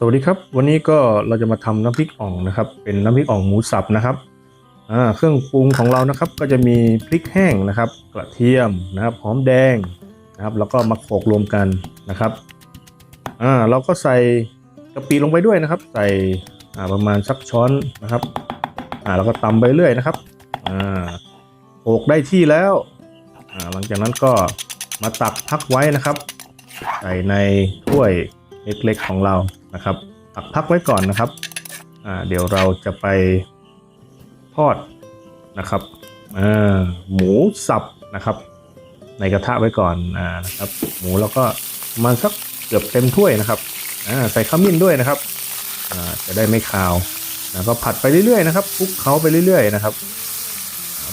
สวัสดีครับ วันนี้ก็เราจะมาทำน้ำพริกอ่องนะครับ เป็นน้ำพริกอ่องหมูสับนะครับเครื่องปรุงของเรานะครับ ก็จะมีพริกแห้งนะครับ กระเทียมนะครับหอมแดงนะครับ แล้วก็มาโขลกรวมกันนะครับอ่าเราก็ใส่กะปิลงไปด้วยนะครับ ใส่อ่าประมาณสักช้อนนะครับอ่าแล้วก็ตำไปเรื่อยนะครับอ่าโขลกได้ที่แล้วอ่าหลังจากนั้นก็มาตักพักไว้นะครับ ใส่ในถ้วย เล็กๆของเรานะครับตักพักไว้ก่อนนะครับเดี๋ยวเราจะไปทอดนะครับหมูสับนะครับ ในกระทะไว้ก่อนอนะครับ หมูแล้วก็ประมาณสักเกือบเต็มถ้วยนะครับใส่ขมิ้นด้วยนะครับจะได้ไม่คาวแล้วก็ผัดไปเรื่อยๆนะครับคลุกเคล้าไปเรื่อยๆนะครับ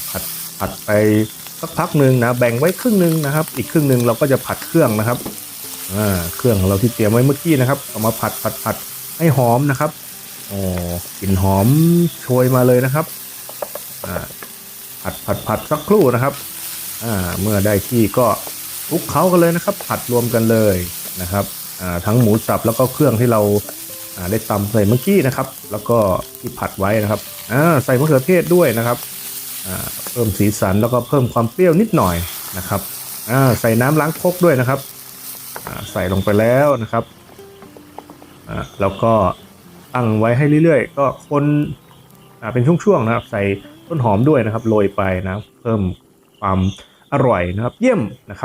ผัดผัดไปสักพักหนึ่งนะแบ่งไว้ครึ่งหนึ่งนะครับ อีกครึ่งหนึ่งเราก็จะผัดเครื่องนะครับ อ่าเครื่องของเราที่เตรียมไว้เมื่อกี้นะครับ เอามาผัดผัดผัดให้หอมนะครับโอ้กลิ่นหอมโชยมาเลยนะครับอ่าผัดผัดผัดสักครู่นะครับอ่าเมื่อได้ที่ก็คลุกเคล้ากันเลยนะครับ ผัดรวมกันเลยนะครับอ่าทั้งหมูสับแล้วก็เครื่องที่เราอ่าได้ตำใส่เมื่อกี้นะครับ แล้วก็ที่ผัดไว้นะครับอ่าใส่มะเขือเทศด้วยนะครับอ่าเพิ่มสีสันแล้วก็เพิ่มความเปรี้ยวนิดหน่อยนะครับอ่าใส่น้ำล้างครกด้วยนะครับ ใส่ลงไปแล้วนะครับแล้วก็ตั้งไว้ให้เรื่อยๆ ก็คนเป็นช่วงๆนะครับ ใส่ต้นหอมด้วยนะครับโรยไปนะเพิ่มความอร่อยนะครับ เยี่ยมนะครับ